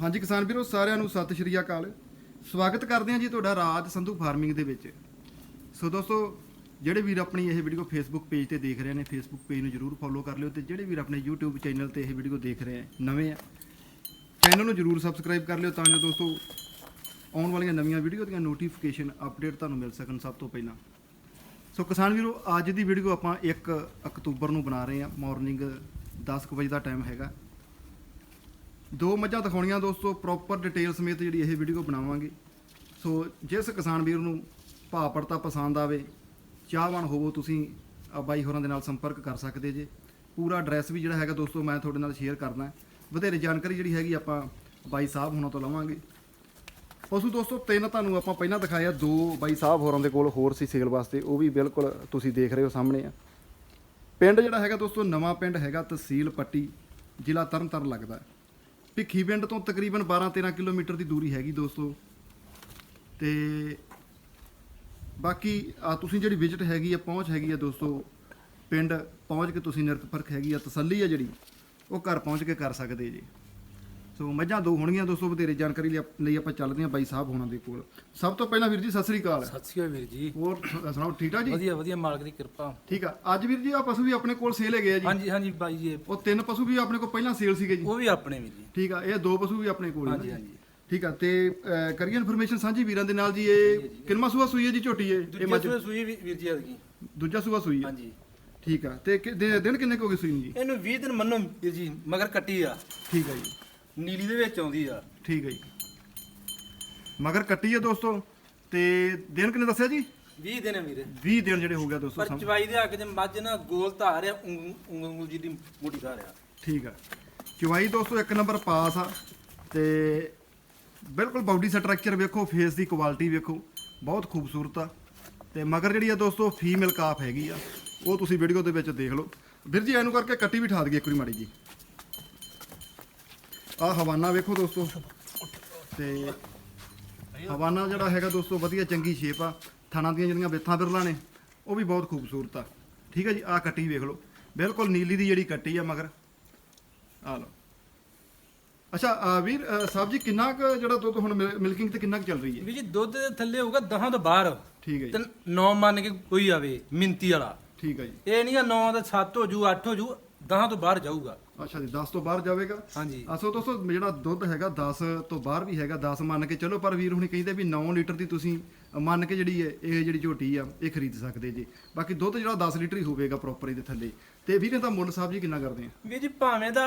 ਹਾਂਜੀ ਕਿਸਾਨ ਵੀਰੋ, ਸਾਰਿਆਂ ਨੂੰ ਸਤਿ ਸ਼੍ਰੀ ਅਕਾਲ। ਸਵਾਗਤ ਕਰਦੇ ਹਾਂ ਜੀ ਤੁਹਾਡਾ ਰਾਜ ਸੰਧੂ ਫਾਰਮਿੰਗ ਦੇ ਵਿੱਚ। ਸੋ ਦੋਸਤੋ, ਜਿਹੜੇ ਵੀਰ ਆਪਣੀ ਇਹ ਵੀਡੀਓ ਫੇਸਬੁੱਕ ਪੇਜ ਤੇ ਦੇਖ ਰਹੇ ਨੇ ਫੇਸਬੁੱਕ ਪੇਜ ਨੂੰ ਜਰੂਰ ਫੋਲੋ ਕਰ ਲਿਓ ਤੇ ਜਿਹੜੇ ਵੀਰ ਆਪਣੇ YouTube ਚੈਨਲ ਤੇ ਇਹ ਵੀਡੀਓ ਦੇਖ ਰਹੇ ਆ, ਨਵੇਂ ਆ ਚੈਨਲ ਨੂੰ ਜਰੂਰ ਸਬਸਕ੍ਰਾਈਬ ਕਰ ਲਿਓ ਤਾਂ ਜੋ ਦੋਸਤੋ, ਆਉਣ ਵਾਲੀਆਂ ਨਵੀਆਂ ਵੀਡੀਓ ਦੀਆਂ ਨੋਟੀਫਿਕੇਸ਼ਨ ਅਪਡੇਟ ਤੁਹਾਨੂੰ ਮਿਲ ਸਕਣ ਸਭ ਤੋਂ ਪਹਿਲਾਂ। ਸੋ ਕਿਸਾਨ ਵੀਰੋ, ਅੱਜ ਦੀ ਵੀਡੀਓ ਆਪਾਂ 1 ਅਕਤੂਬਰ ਨੂੰ ਬਣਾ ਰਹੇ ਹਾਂ ਮਾਰਨਿੰਗ 10 ਕੁ ਵਜੇ ਦਾ ਟਾਈਮ ਹੈਗਾ। ਦੋ ਮੱਝਾਂ ਦਿਖਾਉਣੀਆਂ ਦੋਸਤੋ ਪ੍ਰੋਪਰ ਡਿਟੇਲ ਸਮੇਤ ਜਿਹੜੀ ਇਹ ਵੀਡੀਓ ਬਣਾਵਾਂਗੇ। ਸੋ ਜਿਸ ਕਿਸਾਨ ਵੀਰ ਨੂੰ ਭਾਅ ਪੜਤਾ ਪਸੰਦ ਆਵੇ, ਚਾਹਵਾਨ ਹੋਵੋ ਤੁਸੀਂ ਬਾਈ ਹੋਰਾਂ ਦੇ ਨਾਲ ਸੰਪਰਕ ਕਰ ਸਕਦੇ ਜੇ। ਪੂਰਾ ਐਡਰੈਸ ਵੀ ਜਿਹੜਾ ਹੈਗਾ ਦੋਸਤੋ, ਮੈਂ ਤੁਹਾਡੇ ਨਾਲ ਸ਼ੇਅਰ ਕਰਨਾ ਵਧੇਰੇ ਜਾਣਕਾਰੀ ਜਿਹੜੀ ਹੈਗੀ ਆਪਾਂ ਬਾਈ ਸਾਹਿਬ ਹੋਰਾਂ ਤੋਂ ਲਵਾਂਗੇ। ਪਸ਼ੂ ਦੋਸਤੋ, ਤਿੰਨ ਤੁਹਾਨੂੰ ਆਪਾਂ ਪਹਿਲਾਂ ਦਿਖਾਇਆ, ਦੋ ਬਾਈ ਸਾਹਿਬ ਹੋਰਾਂ ਦੇ ਕੋਲ ਹੋਰ ਸੀ ਸੇਲ ਵਾਸਤੇ, ਉਹ ਵੀ ਬਿਲਕੁਲ ਤੁਸੀਂ ਦੇਖ ਰਹੇ ਹੋ ਸਾਹਮਣੇ ਆ। ਪਿੰਡ ਜਿਹੜਾ ਹੈਗਾ ਦੋਸਤੋ, ਨਵਾਂ ਪਿੰਡ ਹੈਗਾ ਤਹਿਸੀਲ ਪੱਟੀ, ਜ਼ਿਲ੍ਹਾ ਤਰਨਤਾਰਨ ਲੱਗਦਾ। ਭਿੱਖੀ ਪਿੰਡ ਤੋਂ ਤਕਰੀਬਨ 12-13 ਕਿਲੋਮੀਟਰ ਦੀ ਦੂਰੀ ਹੈਗੀ ਦੋਸਤੋ। ਤੇ ਬਾਕੀ, ਆ ਤੁਸੀਂ ਜਿਹੜੀ ਵਿਜ਼ਿਟ ਹੈਗੀ ਆ, ਪਹੁੰਚ ਹੈਗੀ ਆ ਦੋਸਤੋ, ਪਿੰਡ ਪਹੁੰਚ ਕੇ ਤੁਸੀਂ ਨਿਰਖ ਪਰਖ ਹੈਗੀ ਆ, ਤਸੱਲੀ ਆ ਜਿਹੜੀ, ਉਹ ਘਰ ਪਹੁੰਚ ਕੇ ਕਰ ਸਕਦੇ ਜੀ। ਸੋ ਮੱਝਾਂ ਦੋ ਹੋਣਗੀਆਂ ਦੋਸਤੋ ਵਧੇਰੇ ਜਾਣਕਾਰੀ ਲਈ ਆਪ- ਲਈ ਆਪਾਂ ਚੱਲਦੇ ਹਾਂ ਬਾਈ ਸਾਹਿਬ ਹੋਣਾ ਦੇ ਕੋਲ। ਸਭ ਤੋਂ ਪਹਿਲਾਂ ਵੀਰ ਜੀ ਸਤਿ ਸ੍ਰੀ ਅਕਾਲ। ਸਤਿ ਸ਼੍ਰੀ ਅਕਾਲ ਵੀਰ ਜੀ। ਹੋਰ ਸੁਣਾਓ ਠੀਕ ਠਾਕ ਜੀ? ਵਧੀਆ ਵਧੀਆ ਮਾਲਕ ਦੀ ਕਿਰਪਾ। ਠੀਕ ਆ। ਅੱਜ ਵੀਰ ਜੀ ਆ ਪਸ਼ੂ ਵੀ ਆਪਣੇ ਕੋਲ ਸੇਲ ਹੈਗੇ ਆ ਜੀ। ਹਾਂਜੀ ਹਾਂਜੀ ਬਾਈ ਜੀ ਉਹ ਤਿੰਨ ਪਸ਼ੂ ਵੀ ਆਪਣੇ ਕੋਲ ਪਹਿਲਾਂ ਸੇਲ ਸੀਗੇ ਜੀ। ਉਹ ਵੀ ਆਪਣੇ ਵੀਰ ਜੀ। ਠੀਕ ਆ ਇਹ ਦੋ ਪਸ਼ੂ ਵੀ ਆਪਣੇ ਕੋਲ ਹੀ ਹਾਂਜੀ। ਹਾਂਜੀ। ਠੀਕ ਆ ਤੇ ਅਹ, ਕਰੀਏ ਇਨਫੋਰਮੇਸ਼ਨ ਸਾਂਝੀ ਵੀਰਾਂ ਦੇ ਨਾਲ ਜੀ ਇਹ ਕਿੰਨਵਾਂ ਸੂਆ ਸੂਈ ਹੈ ਜੀ ਝੋਟੀ ਇਹ? ਇਹ ਦੂਜੇ ਮੱਝ। ਸੂਏ ਸੂਈ ਵੀ- ਵੀਰ ਜੀ ਆਦਗੀ ਦੂਜਾ ਸੂਆ ਸੂਈ ਹੈ। ਹਾਂਜੀ। ਠੀਕ ਆ ਤੇ ਕਿ- ਦਿ- ਦਿਨ ਕਿੰਨੇ ਕੁ ਹੋ ਗਏ ਸੂਈ ਨੂੰ ਜੀ? ਇਹਨੂੰ 20 ਦਿਨ ਮੰਨੋ ਵੀਰ ਜੀ ਮਗਰ ਕੱਟੀ ਆ। ਠੀਕ ਆ ਜੀ। ਨੀਲੀ ਦੇ ਵਿੱਚ ਆਉਂਦੀ ਆ। ਠੀਕ ਹੈ ਜੀ। ਮਗਰ ਕੱਟੀ ਹੈ ਦੋਸਤੋ ਤੇ ਦਿਨ ਕਿੰਨੇ ਦੱਸਿਆ ਜੀ? 20 ਦਿਨ ਆ ਵੀਰ। 20 ਦਿਨ ਜਿਹੜੇ ਹੋ ਗਿਆ ਦੋਸਤੋ ਪਰ ਸਮ- ਚਵਾਈ ਦੇ ਹੱਕ ਚ ਮੱਝ ਨਾ ਗੋਲ ਧਾਰ ਆ ਉਂਗਲ ਉਂਗਲ ਜੀ ਦੀ ਮੋਟੀ ਧਾਰ ਆ। ਠੀਕ ਆ। ਚੁਵਾਈ ਦੋਸਤੋ ਇੱਕ ਨੰਬਰ ਪਾਸ ਆ ਤੇ ਬਿਲਕੁਲ ਬਾਡੀ ਸਟਰਕਚਰ ਵੇਖੋ ਫੇਸ ਦੀ ਕੁਆਲਿਟੀ ਵੇਖੋ ਬਹੁਤ ਖੂਬਸੂਰਤ ਆ। ਤੇ ਮਗਰ ਜਿਹੜੀ ਆ ਦੋਸਤੋ ਫੀਮੇਲ ਕਾਫ ਹੈਗੀ ਆ ਉਹ ਤੁਸੀਂ ਵੀਡੀਓ ਦੇ ਵਿੱਚ ਦੇਖ ਲਓ। ਵੀਰ ਜੀ ਇਹਨੂੰ ਕਰਕੇ ਕੱਟੀ ਵੀ ਠਾ ਦਈਏ ਇੱਕ ਵਾਰੀ ਮਾੜੀ ਜੀ। ਆ ਹਵਾਨਾ ਵੇਖੋ ਦੋਸਤੋ। ਤੇ ਹਵਾਨਾ ਜਿਹੜਾ ਹੈਗਾ ਦੋਸਤੋ ਵਧੀਆ ਚੰਗੀ ਸ਼ੇਪ ਆ। ਥਾਣਾ ਦੀਆਂ ਜਿਹੜੀਆਂ ਬਿੱਥਾਂ ਬਿਰਲਾਂ ਨੇ ਉਹ ਵੀ ਬਹੁਤ ਖੂਬਸੂਰਤ ਆ। ਠੀਕ ਹੈ ਜੀ? ਆ ਕੱਟੀ ਵੇਖ ਲਓ। ਬਿਲਕੁਲ ਨੀਲੀ ਦੀ ਜਿਹੜੀ ਕੱਟੀ ਆ ਮਗਰ। ਆ ਲਓ। ਅੱਛਾ ਵੀਰ ਸਾਹਿਬ ਜੀ ਕਿੰਨਾ ਕੁ ਜਿਹੜਾ ਦੁੱਧ ਹੁਣ ਮਿਲਕਿੰਗ ਤੇ ਕਿੰਨਾ ਕੁ ਚੱਲ ਰਹੀ ਹੈ? ਵੀਰ ਜੀ ਦੁੱਧ ਦੇ ਥੱਲੇ ਹੋਊਗਾ 10 ਤੋਂ ਬਾਹਰ। ਠੀਕ ਹੈ ਤੇ ਜੀ 9 ਮੰਨ ਕੇ ਕੋਈ ਆਵੇ ਮਿੰਤੀ ਵਾਲਾ। ਠੀਕ ਹੈ ਜੀ। ਇਹ ਨਹੀਂ ਆ 9 ਦਾ 7 ਹੋ ਜੂ 8 ਹੋ ਜੂ। 10 ਤੋਂ ਬਾਹਰ ਜਾਊਗਾ। ਅੱਛਾ ਜੀ 10 ਤੋਂ ਬਾਹਰ ਜਾਵੇਗਾ? ਹਾਂਜੀ। ਅਸੋ ਦੋਸਤੋ ਜਿਹੜਾ ਦੁੱਧ ਹੈਗਾ 10 ਤੋਂ ਬਾਹਰ ਵੀ ਹੈਗਾ 10 ਮੰਨ ਕੇ ਚਲੋ ਪਰ ਵੀਰ ਹੁਣੀ ਕਹਿੰਦੇ ਵੀ 9 ਲੀਟਰ ਦੀ ਤੁਸੀਂ ਮੰਨ ਕੇ ਜਿਹੜੀ ਹੈ ਇਹ ਜਿਹੜੀ ਝੋਟੀ ਆ ਇਹ ਖਰੀਦ ਸਕਦੇ ਜੀ। ਬਾਕੀ ਦੁੱਧ ਜਿਹੜਾ 10 ਲੀਟਰ ਹੀ ਹੋਵੇਗਾ ਪ੍ਰੋਪਰ ਇਹਦੇ ਥੱਲੇ। ਤੇ ਵੀਰੇ ਤਾਂ ਮੁੱਲ ਸਾਹਿਬ ਜੀ ਕਿੰਨਾ ਕਰਦੇ ਆ? ਵੀਰ ਜੀ ਭਾਵੇਂ ਦਾ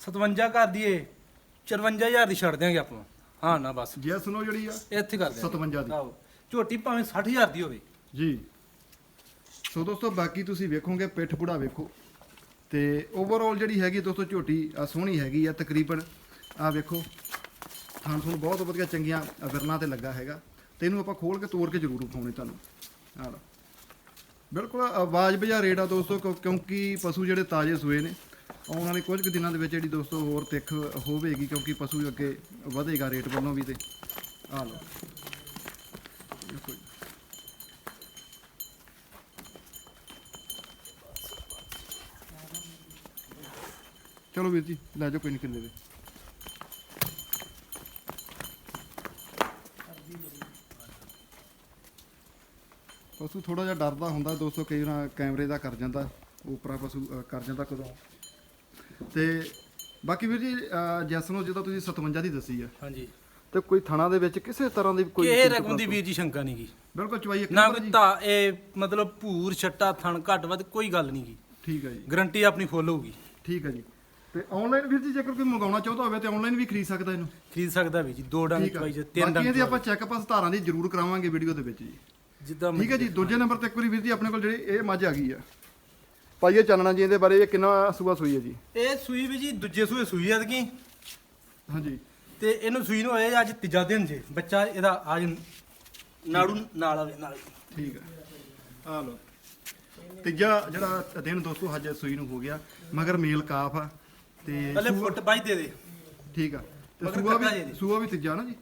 57 ਕਰ ਦਈਏ 54000 ਦੀ ਛੱਡ ਦਿਆਂਗੇ ਆਪਾਂ। ਹਾਂ ਨਾ ਬਸ। ਜੇ ਸੁਣੋ ਜਿਹੜੀ ਆ ਇੱਥੇ ਕਰ ਦਿਆਂਗੇ। 57 ਦੀ। ਆਹੋ ਝੋਟੀ ਭਾਵੇਂ 60000 ਦੀ ਹੋਵੇ। ਜੀ। ਸੋ ਦੋਸਤੋ ਬਾਕੀ ਤੁਸੀਂ ਵੇਖੋਗੇ ਪਿੱਠ ਪੁੜਾ ਵੇਖੋ। ਤੇ ਓਵਰਆਲ ਜਿਹੜੀ ਹੈਗੀ ਦੋਸਤੋ ਝੋਟੀ ਆ ਸੋਹਣੀ ਹੈਗੀ ਆ ਤਕਰੀਬਨ। ਆ ਵੇਖੋ, ਥਾਂ ਤੁਹਾਨੂੰ ਬਹੁਤ ਵਧੀਆ ਚੰਗੀਆਂ ਵਿਰਨਾਂ ਤੇ ਲੱਗਾ ਹੈਗਾ। ਤੇ ਇਹਨੂੰ ਆਪਾਂ ਖੋਲ ਕੇ ਤੋੜ ਕੇ ਜ਼ਰੂਰ ਵਿਖਾਉਣੇ ਤੁਹਾਨੂੰ। ਆ ਲਓ। ਬਿਲਕੁਲ ਆਵਾਜ਼ ਬਜਾ ਰੇਟ ਆ ਦੋਸਤੋ, ਕਿਉਂ- ਕਿਉਂਕਿ ਪਸ਼ੂ ਜਿਹੜੇ ਤਾਜ਼ੇ ਸੂਏ ਨੇ, ਆਉਣ ਵਾਲੇ ਕੁਝ ਕੁ ਦਿਨਾਂ ਦੇ ਵਿੱਚ ਜਿਹੜੀ ਦੋਸਤੋ ਹੋਰ ਤਿੱਖ ਹੋਵੇਗੀ, ਕਿਉਂਕਿ ਪਸ਼ੂ ਅੱਗੇ ਵਧੇਗਾ ਰੇਟ ਵੱਲੋਂ ਵੀ ਤੇ। ਆ ਲਓ। ਦੇਖੋ ਜੀ। ਚਲੋ ਵੀਰ ਜੀ ਲੈ ਜਾਓ ਕੋਈ ਨਹੀਂ ਕਿੱਲੇ ਦੇ। ਪਸ਼ੂ ਥੋੜਾ ਜਿਹਾ ਡਰਦਾ ਹੁੰਦਾ ਦੋਸਤੋ ਕਈ ਵਾਰ ਕੈਮਰੇ ਦਾ ਕਰ ਜਾਂਦਾ ਉਪਰਾ ਪਸ਼ੂ ਅ, ਕਰ ਜਾਂਦਾ ਕਦੋਂ। ਤੇ ਬਾਕੀ ਵੀਰ ਜੀ ਅ, ਜੈਸ ਨੂੰ ਜਦੋਂ ਤੁਸੀਂ 57 ਦੀ ਦੱਸੀ ਆ ਹਾਂਜੀ। ਤੇ ਕੋਈ ਥਣਾ ਦੇ ਵਿੱਚ ਕਿਸੇ ਤਰ੍ਹਾਂ ਦੀ ਕੋਈ ਕਿਸੇ ਰਕਮ ਦੀ ਵੀਰ ਜੀ ਸ਼ੰਕਾ ਨਹੀਂ ਗੀ। ਬਿਲਕੁਲ ਚਵਾਈ ਇੱਕ ਨਾ ਨੰਬਰ ਕੋਈ ਜੀ। ਧਾ ਇਹ ਮਤਲਬ ਭੂਰ ਛੱਟਾ ਥਣ ਘੱਟ ਵੱਧ ਕੋਈ ਗੱਲ ਨਹੀਂ ਗੀ। ਠੀਕ ਹੈ ਜੀ। ਗਰੰਟੀ ਆਪਣੀ ਫੁੱਲ ਹੋਊਗੀ। ਠੀਕ ਹੈ ਜੀ। ਤੇ ਆਨਲਾਈਨ ਵੀਰ ਜੀ ਜੇਕਰ ਕੋਈ ਮੰਗਾਉਣਾ ਚਾਹੁੰਦਾ ਹੋਵੇ ਤੇ ਆਨਲਾਈਨ ਵੀ ਖਰੀਦ ਸਕਦਾ ਇਹਨੂੰ। ਖਰੀਦ ਸਕਦਾ ਵੀਰ ਜੀ ਦੋ ਡੰਗ ਚਵਾਈ ਚ ਤਿੰਨ ਬਾਕੀ ਡੰਗ ਇਹਦੀ ਆਪਾਂ ਚਵਾਈ। ਚੈੱਕ ਅਪ ਧਾਰਾਂ ਦੀ ਜ਼ਰੂਰ ਕਰਾਵਾਂਗੇ ਵੀਡੀਓ ਦੇ ਵਿੱਚ ਜੀ। ਜਿੱਦਾਂ ਠੀਕ ਹੈ ਜੀ ਦੂਜੇ ਨੰਬਰ ਤੇ ਇੱਕ ਵਾਰੀ ਵੀਰ ਜੀ ਆਪਣੇ ਕੋਲ ਜਿਹੜੀ ਇਹ ਮੱਝ ਆ ਗਈ ਆ। ਭਾਈਏ ਚਾਨਣਾ ਜੀ ਇਹਦੇ ਬਾਰੇ ਇਹ ਕਿੰਨਾ ਸੂਆ ਸੂਈ ਹੈ ਜੀ? ਇਹ ਸੂਈ ਵੀ ਜੀ ਦੂਜੇ ਸੂਏ ਸੂਈ ਐਤਕੀ ਹਾਂਜੀ। ਤੇ ਇਹਨੂੰ ਸੂਈ ਨੂੰ ਹੋਇਆ ਅੱਜ ਤੀਜਾ ਦਿਨ ਜੇ ਬੱਚਾ ਇਹਦਾ ਅੱਜ ਨਾੜੂ ਨਾਲ ਆਵੇ ਨਾਲ ਠੀਕ ਹੈ ਆ ਲਓ। ਤੀਜਾ ਜਿਹੜਾ ਦਿਨ ਦੋਸਤੋ ਹਜੇ ਸੂਈ ਨੂੰ ਹੋ ਗਿਆ ਮਗਰ ਮੇਲ ਕਾਫ ਆ। ਤੇ ਪਹਿਲੇ ਸੂਆ- ਫੁੱਟ ਬਾਈ ਦੇ ਦੇ। ਠੀਕ ਆ। ਤੇ ਮਗਰ ਸੂਆ ਜੀ ਵੀ ਇਹਦੀ। ਸੂਆ ਵੀ ਤੀਜਾ ਨਾ ਜੀ?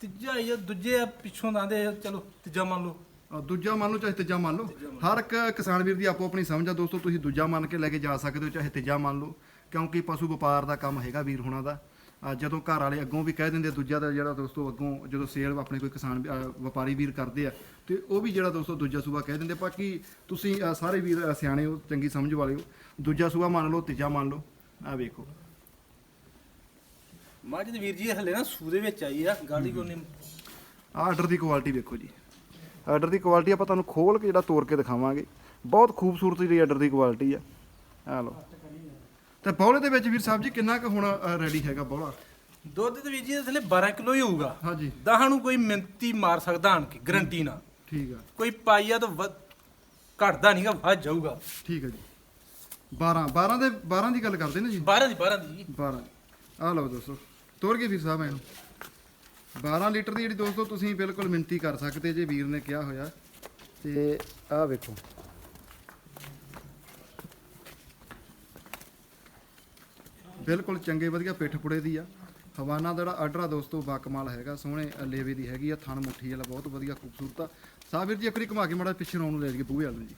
ਤੀਜਾ ਹੀ ਆ ਦੂਜੇ ਆ ਪਿੱਛੋਂ ਦਾਂਦੇ ਚਲੋ ਤੀਜਾ ਮੰਨ ਲਓ। ਆ, ਦੂਜਾ ਮੰਨ ਲਓ ਚਾਹੇ ਤੀਜਾ ਮੰਨ ਲਓ। ਹਰ ਇੱਕ ਕਿਸਾਨ ਵੀਰ ਦੀ ਆਪੋ ਆਪਣੀ ਸਮਝ ਆ ਦੋਸਤੋ ਤੁਸੀਂ ਦੂਜਾ ਮੰਨ ਕੇ ਲੈ ਕੇ ਜਾ ਸਕਦੇ ਹੋ ਚਾਹੇ ਤੀਜਾ ਮੰਨ ਲਓ। ਕਿਉਂਕਿ ਪਸ਼ੂ ਵਪਾਰ ਦਾ ਕੰਮ ਹੈਗਾ ਵੀਰ ਹੁਣਾਂ ਦਾ। ਜਦੋਂ ਘਰ ਵਾਲੇ ਅੱਗੋਂ ਵੀ ਕਹਿ ਦਿੰਦੇ ਆ, ਦੂਜਾ ਦਾ ਜਿਹੜਾ ਦੋਸਤੋ ਅੱਗੋਂ ਜਦੋਂ ਸੇਲ ਆਪਣੇ ਕੋਈ ਕਿਸਾਨ ਵੀ- ਅ, ਵਪਾਰੀ ਵੀਰ ਕਰਦੇ ਆ ਤੇ ਉਹ ਵੀ ਜਿਹੜਾ ਦੋਸਤੋ ਦੂਜਾ ਸੂਆ ਕਹਿ ਦਿੰਦੇ ਬਾਕੀ ਤੁਸੀਂ ਅ, ਸਾਰੇ ਵੀਰ ਅ, ਸਿਆਣੇ ਹੋ ਚੰਗੀ ਸਮਝ ਵਾਲੇ ਹੋ। ਦੂਜਾ ਸੂਆ ਮੰਨ ਲਓ ਤੀਜਾ ਮੰਨ ਲਓ। ਆ ਵੇਖੋ। ਮੱਝ ਦੇ ਵੀਰ ਜੀ ਹਲੇ ਨਾ ਸੂ ਦੇ ਵਿੱਚ ਆਈ ਆ। ਕੋਈ ਨਹੀਂ? ਆਹ ਆਰਡਰ ਦੀ ਕੁਆਲਿਟੀ ਵੇਖੋ ਜੀ। ਆਰਡਰ ਦੀ ਕੁਆਲਿਟੀ ਆਪਾਂ ਤੁਹਾਨੂੰ ਖੋਲ ਕੇ ਜਿਹੜਾ ਤੋੜ ਕੇ ਦਿਖਾਵਾਂਗੇ। ਬਹੁਤ ਖੂਬਸੂਰਤ ਜਿਹੜੀ ਆਰਡਰ ਦੀ ਕੁਆਲਿਟੀ ਆ। ਆ ਲਓ। ਤੇ ਬੌਲੇ ਦੇ ਵਿੱਚ ਵੀਰ ਸਾਹਿਬ ਜੀ ਕਿੰਨਾ ਕੁ ਹੁਣ ਰੈਡੀ ਹੈਗਾ ਬੌਲਾ? ਦੁੱਧ ਤੇ ਵੀਰ ਜੀ ਥਲੇ 12 ਕਿਲੋ ਹੀ ਹੋਊਗਾ। ਹਾਂਜੀ। ਦਹਾਂ ਨੂੰ ਕੋਈ ਮਿੰਤੀ ਮਾਰ ਸਕਦਾ ਆਣ ਕੇ ਗਰੰਟੀ ਨਾਲ ਠੀਕ ਆ। ਕੋਈ ਪਾਈਆ ਤਾਂ ਘਟਦਾ ਨਹੀਂਗਾ ਵੱਧ ਜਾਊਗਾ। ਠੀਕ ਹੈ ਜੀ। 12 12 ਦੇ 12 ਦੀ ਗੱਲ ਕਰਦੇ ਨੇ ਜੀ। 12 ਦੀ 12 ਦੀ ਜੀ। 12 ਆ ਲਓ ਦੋਸਤੋ ਤੋੜ ਕੇ ਵੀਰ ਸਾਹਿਬ ਇਹਨੂੰ 12 ਲੀਟਰ ਦੀ ਜਿਹੜੀ ਦੋਸਤੋ ਤੁਸੀਂ ਬਿਲਕੁਲ ਮਿੰਤੀ ਕਰ ਸਕਦੇ ਜੇ ਵੀਰ ਨੇ ਕਿਹਾ ਹੋਇਆ। ਤੇ ਆਹ ਵੇਖੋ। ਬਿਲਕੁਲ ਚੰਗੇ ਵਧੀਆ ਪਿੱਠ ਪੁੜੇ ਦੀ ਆ। ਹਵਾਨਾ ਦਾ ਜਿਹੜਾ ਆਰਡਰ ਆ ਦੋਸਤੋ ਬਾਕਮਾਲ ਹੈਗਾ ਸੋਹਣੇ ਲੇਵੇ ਦੀ ਹੈਗੀ ਆ ਥਣ ਮੁੱਠੀ ਵਾਲਾ ਬਹੁਤ ਵਧੀਆ ਖੂਬਸੂਰਤ ਆ। ਸਾਬਿਰ ਜੀ ਇੱਕ ਵਾਰੀ ਘੁਮਾ ਕੇ ਮਾੜਾ ਪਿੱਛੇ ਨੂੰ ਲੈ ਜਾਈਏ ਬੂਹੇ ਵਾਲ ਨੂੰ ਜੀ।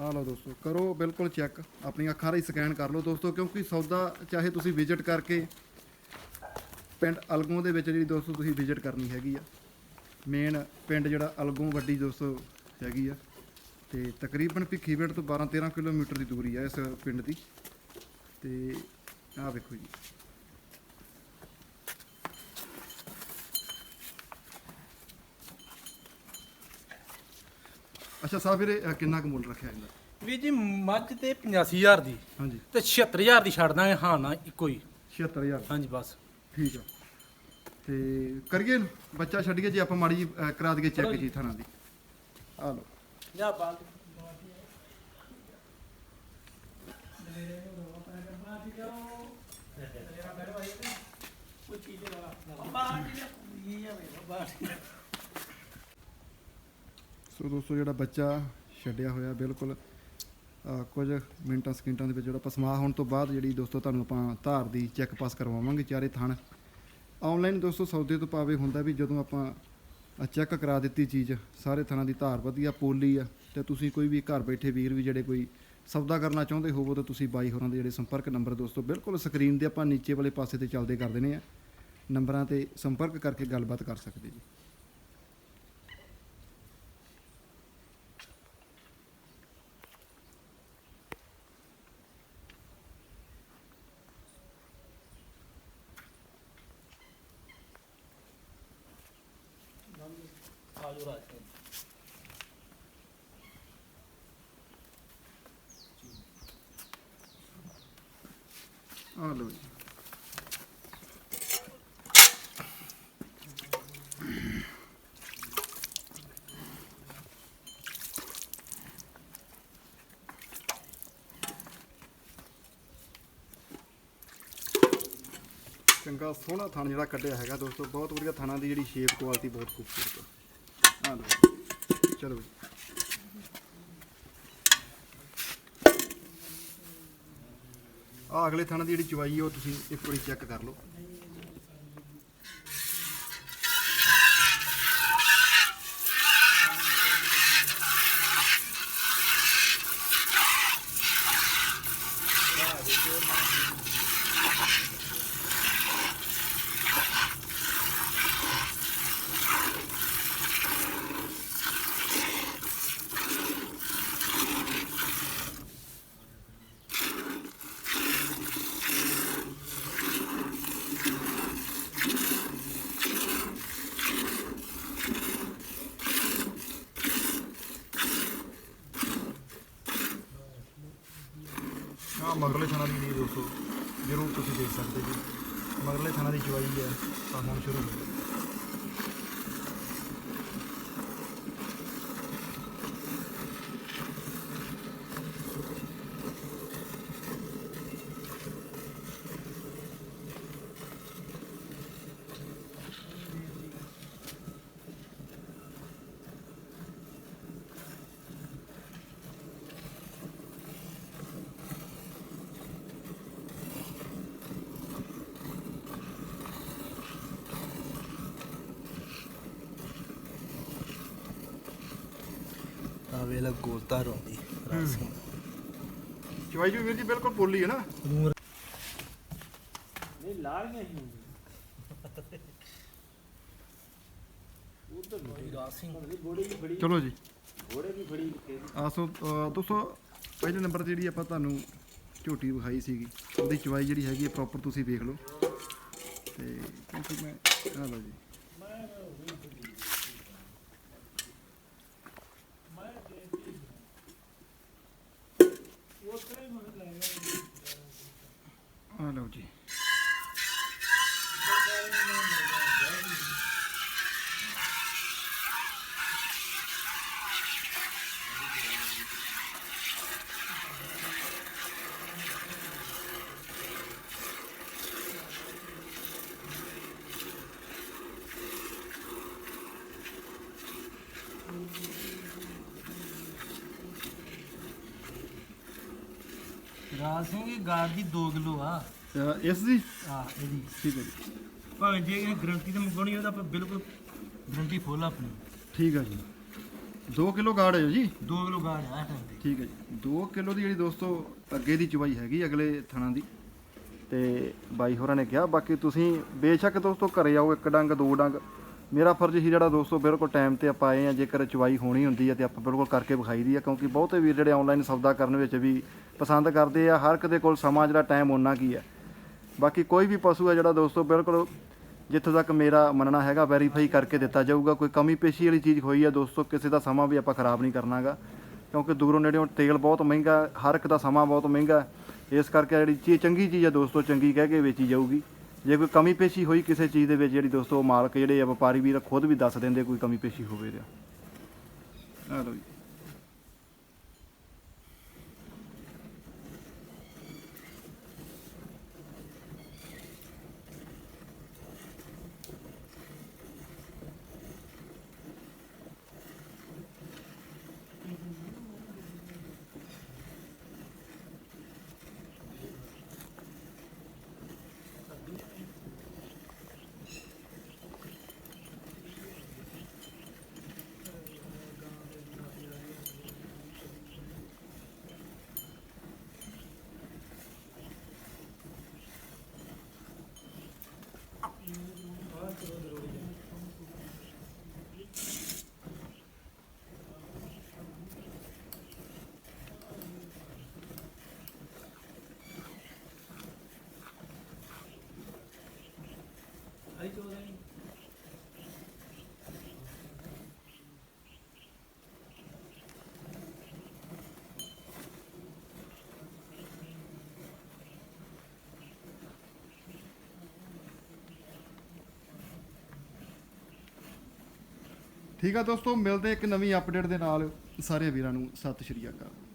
ਆ ਲਓ ਦੋਸਤੋ, ਕਰੋ ਬਿਲਕੁਲ ਚੈੱਕ ਆਪਣੀਆਂ ਅੱਖਾਂ ਰਾਹੀਂ ਸਕੈਨ ਕਰ ਲਓ ਦੋਸਤੋ, ਕਿਉਂਕਿ ਸੌਦਾ ਚਾਹੇ ਤੁਸੀਂ ਵਿਜ਼ਿਟ ਕਰਕੇ ਪਿੰਡ ਅਲਗੋਂ ਦੇ ਵਿੱਚ ਜਿਹੜੀ ਦੋਸਤੋ ਤੁਸੀਂ ਵਿਜ਼ਿਟ ਕਰਨੀ ਹੈਗੀ ਆ। ਮੇਨ ਪਿੰਡ ਜਿਹੜਾ ਅਲਗੋਂ ਵੱਡੀ ਦੋਸਤੋ ਹੈਗੀ ਆ। ਤੇ ਤਕਰੀਬਨ ਭਿੱਖੀ ਪਿੰਡ ਤੋਂ 12 13 ਕਿਲੋਮੀਟਰ ਦੀ ਦੂਰੀ ਆ ਇਸ ਪਿੰਡ ਦੀ। ਤੇ ਆਹ ਵੇਖੋ ਜੀ। ਅੱਛਾ ਸਾਹਿਬ ਵੀਰੇ ਅਹ ਕਿੰਨਾ ਕੁ ਮੁੱਲ ਰੱਖਿਆ ਇਹਦਾ? ਵੀਰ ਜੀ ਮੱਝ ਤੇ 85000 ਦੀ। ਹਾਂਜੀ। ਤੇ 76000 ਦੀ ਛੱਡ ਦਾਂਗੇ ਹਾਂ ਨਾ ਇੱਕੋ ਹੀ। 76000 ਹਾਂਜੀ ਬਸ। ਠੀਕ ਆ। ਤੇ ਕਰੀਏ ਬੱਚਾ ਛੱਡੀਏ ਜੇ ਆਪਾਂ ਮਾੜੀ ਜਿਹੀ, ਅਹ, ਕਰਾ ਦਈਏ ਚੈੱਕ ਜੀ ਥਾਣਾ ਦੀ। ਆ ਲਓ। ਜਾ ਬਾਲ ਸੋ ਦੋਸਤੋ, ਜਿਹੜਾ ਬੱਚਾ ਛੱਡਿਆ ਹੋਇਆ ਬਿਲਕੁਲ ਕੁਝ ਮਿੰਟਾਂ ਸਕਿੰਟਾਂ ਦੇ ਵਿੱਚ ਜਿਹੜਾ ਪਸਮਾ ਹੋਣ ਤੋਂ ਬਾਅਦ ਜਿਹੜੀ ਦੋਸਤੋ ਤੁਹਾਨੂੰ ਆਪਾਂ ਧਾਰ ਦੀ ਚੈੱਕ ਪਾਸ ਕਰਵਾਵਾਂਗੇ ਚਾਰੇ ਥਣ। ਆਨਲਾਈਨ ਦੋਸਤੋ ਸੌਦੇ ਤੋਂ ਪਾਵੇ ਹੁੰਦਾ ਵੀ ਜਦੋਂ ਆਪਾਂ ਚੈੱਕ ਕਰਾ ਦਿੱਤੀ ਚੀਜ਼, ਸਾਰੇ ਥਾਂ ਦੀ ਧਾਰ ਵਧੀਆ ਪੋਲੀ ਆ, ਤੇ ਤੁਸੀਂ ਕੋਈ ਵੀ ਘਰ ਬੈਠੇ ਵੀਰ ਵੀ ਜਿਹੜੇ ਕੋਈ ਸੌਦਾ ਕਰਨਾ ਚਾਹੁੰਦੇ ਹੋਵੋ, ਤਾਂ ਤੁਸੀਂ ਬਾਈ ਹੋਰਾਂ ਦੇ ਜਿਹੜੇ ਸੰਪਰਕ ਨੰਬਰ ਦੋਸਤੋ ਬਿਲਕੁਲ ਸਕਰੀਨ ਦੇ ਆਪਾਂ ਨੀਚੇ ਵਾਲੇ ਪਾਸੇ ਤੇ ਚੱਲਦੇ ਕਰ ਦੇਣੇ ਆ। ਨੰਬਰਾਂ ਤੇ ਸੰਪਰਕ ਕਰਕੇ ਗੱਲਬਾਤ ਕਰ ਸਕਦੇ ਜੀ। ਆਜੋ ਰਾਜ ਆ ਲਓ ਜੀ। ਚੰਗਾ ਸੋਹਣਾ ਥਣ ਜਿਹੜਾ ਕੱਢਿਆ ਹੈਗਾ ਦੋਸਤੋ, ਬਹੁਤ ਵਧੀਆ ਥਾਣਾ ਦੀ ਜਿਹੜੀ ਸ਼ੇਪ ਕੁਆਲਿਟੀ ਬਹੁਤ ਖੂਬਸੂਰਤ ਹੈ ਆ ਲਓ ਚਲੋ ਜੀ ਆ ਅਗਲੇ ਥਣ ਦੀ ਜਿਹੜੀ ਚਵਾਈ ਹੈ ਉਹ ਤੁਸੀਂ ਇੱਕ ਵਾਰੀ ਚੈੱਕ ਕਰ ਲਓ। ਮਗਰਲੇ ਥਾਣਾ ਦੀ ਵੀ ਦੋਸਤੋ, ਜ਼ਰੂਰ ਤੁਸੀਂ ਦੇਖ ਸਕਦੇ ਜੀ ਮਗਰਲੇ ਥਾਣਾ ਦੀ ਚਵਾਈ ਹੈ, ਤਾਂ ਹੁਣ ਸ਼ੁਰੂ ਹੋ ਗਈ। ਆ ਵੇਲਾ ਗੋਲਤਾ ਰੋਂਦੀ ਚਵਾਈ ਜੀ ਵੀਰ ਜੀ ਬਿਲਕੁਲ ਪੋਲੀ ਹੈ ਨਾ। ਨਹੀਂ ਹੀ ਚਲੋ ਜੀ। ਘੋੜੇ ਵੀ ਬੜੀ ਦੋਸਤੋ ਪਹਿਲੇ ਨੰਬਰ ਤੇ ਜਿਹੜੀ ਆਪਾਂ ਤੁਹਾਨੂੰ ਝੋਟੀ ਵਿਖਾਈ ਸੀਗੀ ਉਹਦੀ ਚਵਾਈ ਜਿਹੜੀ ਹੈਗੀ ਹੈ ਪ੍ਰੋਪਰ ਤੁਸੀਂ ਵੇਖ ਲਓ। ਤੇ ਕਿਉਂਕਿ ਮੈਂ ਆ ਲਓ ਜੀ ਆ ਲਓ ਜੀ ਰਾਜ ਸਿੰਘ ਇਹ ਗਾਰ ਦੀ 2 ਕਿਲੋ ਆ। ਇਸ ਦੀ? ਆ ਇਹਦੀ। ਠੀਕ ਹੈ ਜੀ। ਭਾਵੇਂ ਜੇ ਇਹ ਗਰੰਟੀ ਤੇ ਮੰਗਣੀ ਉਹਦਾ ਆਪਾਂ ਬਿਲਕੁਲ ਗਰੰਟੀ ਫੁੱਲ ਆਪਣੀ। ਠੀਕ ਹੈ ਜੀ। 2 ਕਿਲੋ ਗਾੜ ਹੈ ਜੀ? 2 ਕਿਲੋ ਗਾਰ ਆ ਤੇ। ਠੀਕ ਹੈ ਜੀ। 2 ਕਿਲੋ ਦੀ ਜਿਹੜੀ ਦੋਸਤੋ ਅੱਗੇ ਦੀ ਚਵਾਈ ਹੈਗੀ ਅਗਲੇ ਥਣਾ ਦੀ। ਤੇ ਬਾਈ ਹੋਰਾਂ ਨੇ ਕਿਹਾ ਬਾਕੀ ਤੁਸੀਂ ਬੇਸ਼ੱਕ ਦੋਸਤੋ ਘਰੇ ਆਓ ਇੱਕ ਡੰਗ ਦੋ ਡੰਗ। ਮੇਰਾ ਫਰਜ਼ ਹੀ ਜਿਹੜਾ ਦੋਸਤੋ, ਬਿਲਕੁਲ ਟਾਈਮ ਤੇ ਆਪਾਂ ਆਏ ਆ ਜੇਕਰ ਚਵਾਈ ਹੋਣੀ ਹੁੰਦੀ ਹੈ ਤੇ ਆਪਾਂ ਬਿਲਕੁਲ ਕਰਕੇ ਵਿਖਾਈ ਦੀ ਆ ਕਿਉਂਕਿ ਬਹੁਤੇ ਵੀਰ ਜਿਹੜੇ ਆਨਲਾਈਨ ਸੌਦਾ ਕਰਨ ਵਿੱਚ ਵੀ ਪਸੰਦ ਕਰਦੇ ਆ, ਹਰ ਇੱਕ ਦੇ ਕੋਲ ਸਮਾਂ ਜਿਹੜਾ ਟਾਈਮ ਉਹਨਾਂ ਕੀ ਹੈ ਬਾਕੀ ਕੋਈ ਵੀ ਪਸ਼ੂ ਹੈ ਜਿਹੜਾ ਦੋਸਤੋ, ਬਿਲਕੁਲ ਜਿੱਥੋਂ ਤੱਕ ਮੇਰਾ ਮੰਨਣਾ ਹੈਗਾ ਵੈਰੀਫਾਈ ਕਰਕੇ ਦਿੱਤਾ ਜਾਊਗਾ, ਕੋਈ ਕਮੀ ਪੇਸ਼ੀ ਵਾਲੀ ਚੀਜ਼ ਹੋਈ ਹੈ ਦੋਸਤੋ, ਕਿਸੇ ਦਾ ਸਮਾਂ ਵੀ ਆਪਾਂ ਖਰਾਬ ਨਹੀਂ ਕਰਨਾਗਾ, ਕਿਉਂਕਿ ਦੂਰੋਂ ਨੇੜਿਓਂ ਤੇਲ ਬਹੁਤ ਮਹਿੰਗਾ, ਹਰ ਇੱਕ ਦਾ ਸਮਾਂ ਬਹੁਤ ਮਹਿੰਗਾ, ਇਸ ਕਰਕੇ ਜਿਹੜੀ ਚੀਜ਼ ਚੰਗੀ ਚੀਜ਼ ਹੈ ਦੋਸਤੋ, ਚੰਗੀ ਕਹਿ ਕੇ ਵੇਚੀ ਜਾਊਗੀ। ਜੇ ਕੋਈ ਕਮੀ ਪੇਸ਼ੀ ਹੋਈ ਕਿਸੇ ਚੀਜ਼ ਦੇ ਵਿੱਚ ਜਿਹੜੀ ਦੋਸਤੋ ਮਾਲਕ ਜਿਹੜੇ ਆ ਵਪਾਰੀ ਵੀਰ ਖੁਦ ਵੀ ਦੱਸ ਦਿੰਦੇ ਕੋਈ ਕਮੀ ਪੇਸ਼ੀ ਹੋਵੇ ਤਾਂ ਆ ਲਓ ਜੀ। ਠੀਕ ਆ ਦੋਸਤੋ, ਮਿਲਦੇ ਇੱਕ ਨਵੀਂ ਅਪਡੇਟ ਦੇ ਨਾਲ। ਸਾਰੇ ਵੀਰਾਂ ਨੂੰ ਸਤਿ ਸ਼੍ਰੀ ਅਕਾਲ।